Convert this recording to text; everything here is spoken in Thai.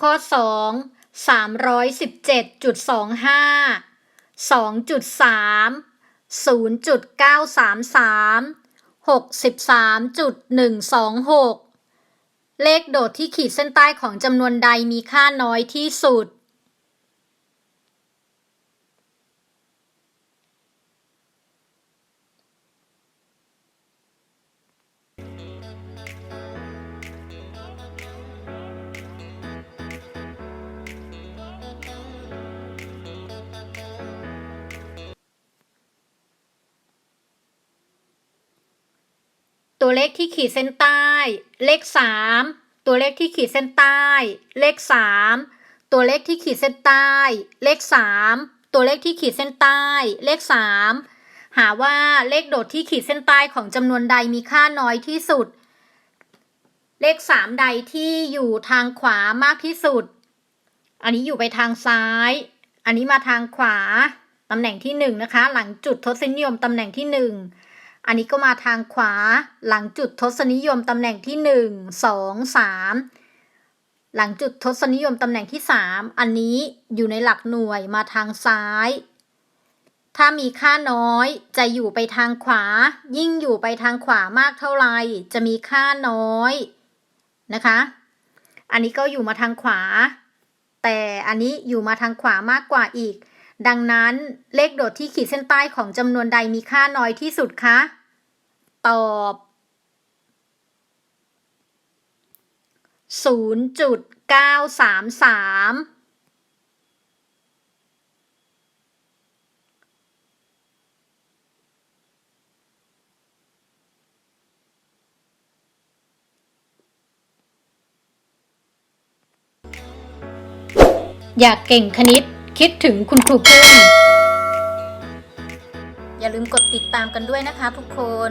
ข้อ 2 317.25 2.3 0.933 63.126 เลขโดดที่ขีดเส้นใต้ของจำนวนใดมีค่าน้อยที่สุด ตัวเลขที่ขีดเส้นใต้ เลข 3 ตัวเลขที่ขีดเส้นใต้ เลข 3 ตัวเลขที่ขีดเส้นใต้ เลข 3 ตัวเลขที่ขีดเส้นใต้ เลข 3 หาว่าเลขโดดที่ขีดเส้นใต้ของจำนวนใดมีค่าน้อยที่สุด เลข 3 ใดที่อยู่ทางขวามากที่สุด อันนี้อยู่ไปทางซ้าย อันนี้มาทางขวาตำแหน่งที่หนึ่งนะคะ หลังจุดทศนิยมตำแหน่งที่หนึ่ง อันนี้ก็มาทางขวาหลังจุดทศนิยมตำแหน่งที่หนึ่งสองสามหลังจุดทศนิยมตำแหน่งที่สามอันนี้อยู่ในหลักหน่วยมาทางซ้าย ถ้ามีค่าน้อยจะอยู่ไปทางขวา ยิ่งอยู่ไปทางขวามากเท่าไหร่จะมีค่าน้อยนะคะ อันนี้ก็อยู่มาทางขวา แต่อันนี้อยู่มาทางขวามากกว่าอีกดังนั้นเลขโดดที่ขีดเส้นใต้ของจำนวนใดมีค่าน้อยที่สุดคะ ตอบ0.933อยากเก่งคณิตคิดถึงคุณครูพึ่งอย่าลืมกดติดตามกันด้วยนะคะทุกคน